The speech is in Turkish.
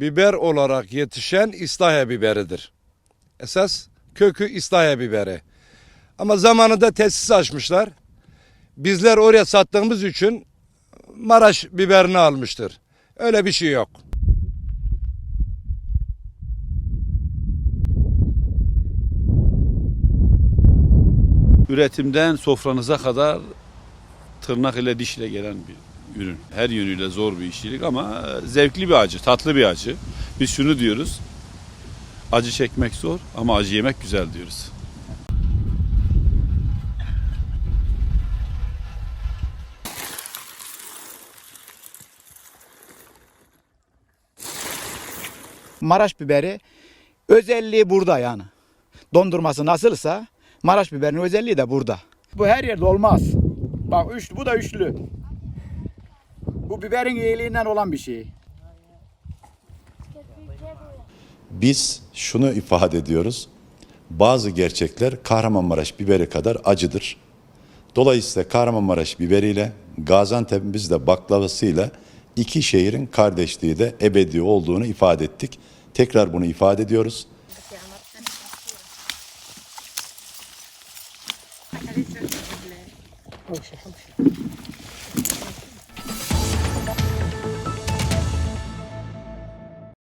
Biber olarak yetişen İslahiye biberidir. Esas kökü İslahiye biberi. Ama zamanında tesis açmışlar. Bizler oraya sattığımız için Maraş biberini almıştır. Öyle bir şey yok. Üretimden sofranıza kadar tırnak ile diş ile gelen bir ürün. Her yönüyle zor bir işçilik ama zevkli bir acı, tatlı bir acı. Biz şunu diyoruz. Acı çekmek zor ama acı yemek güzel diyoruz. Maraş biberi özelliği burada yani. Dondurması nasılsa Maraş biberinin özelliği de burada. Bu her yerde olmaz. Bak üçlü, bu da üçlü. Bu biberin iyiliğinden olan bir şey. Biz şunu ifade ediyoruz. Bazı gerçekler Kahramanmaraş biberi kadar acıdır. Dolayısıyla Kahramanmaraş biberiyle Gaziantep'imiz de baklavasıyla iki şehrin kardeşliği de ebedi olduğunu ifade ettik. Tekrar bunu ifade ediyoruz.